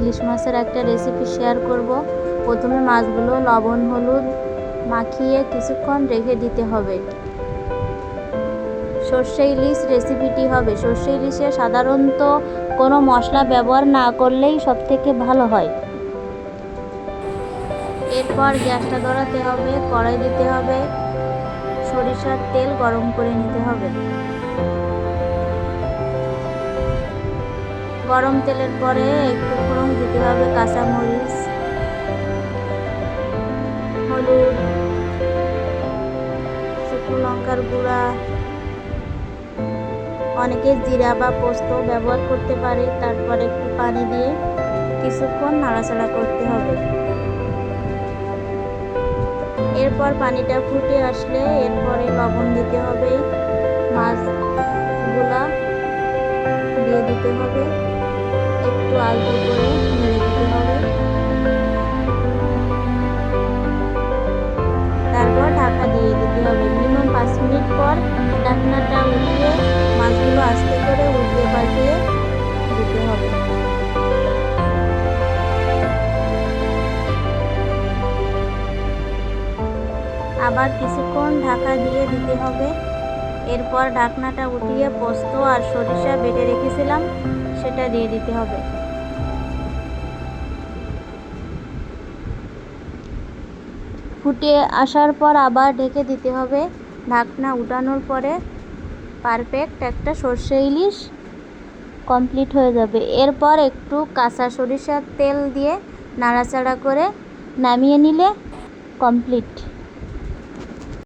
ইলিশ মাছের একটা recipe share করব। প্রথমে মাছগুলো লবণ, হলুদ মাখিয়ে কিছুক্ষণ রেখে দিতে হবে। সর্ষে ইলিশ রেসিপিটি হবে। সর্ষে ইলিশে সাধারণত কোনো মশলা ব্যবহার না করলেই সব থেকে ভালো হয়। এরপর গ্যাসটা ধরাতে হবে, কড়াই দিতে হবে, সরিষার তেল গরম করে নিতে হবে। গরম তেলের পরে একটু ফোড়ন দিতে হবে কাঁচামরিচ হলুদ, শুকনো লঙ্কার গুঁড়া। অনেকে জিরা বা পোস্ত ব্যবহার করতে পারে, তারপরে একটু পানি দিয়ে কিছুক্ষণ নাড়াচাড়া করতে হবে। এরপর পানিটা ফুটে আসলে এরপরে লবণ দিতে হবে, মাছগুলা দিয়ে দিতে হবে। একটু আলতো করে নেড়ে দিতে হবে। তারপর ঢাকা দিয়ে দিতে হবে। মিনিমাম পাঁচ মিনিট পর ঢাকনাটা উঠিয়ে মাছগুলো আস্তে করে উল্টে পাল্টিয়ে দিতে হবে। আবার কিছুক্ষণ ঢাকা দিয়ে দিতে হবে। এরপর ঢাকনাটা উঠিয়ে পোস্ত আর সরিষা বেটে রেখেছিলাম, সেটা দিয়ে দিতে হবে। ফুটে আসার পর আবার ঢেকে দিতে হবে। ঢাকনা উঠানোর পরে পারফেক্ট একটা সর্ষে ইলিশ কমপ্লিট হয়ে যাবে। এরপর একটু কাঁচা সরিষার তেল দিয়ে নাড়াচাড়া করে নামিয়ে নিলে কমপ্লিট।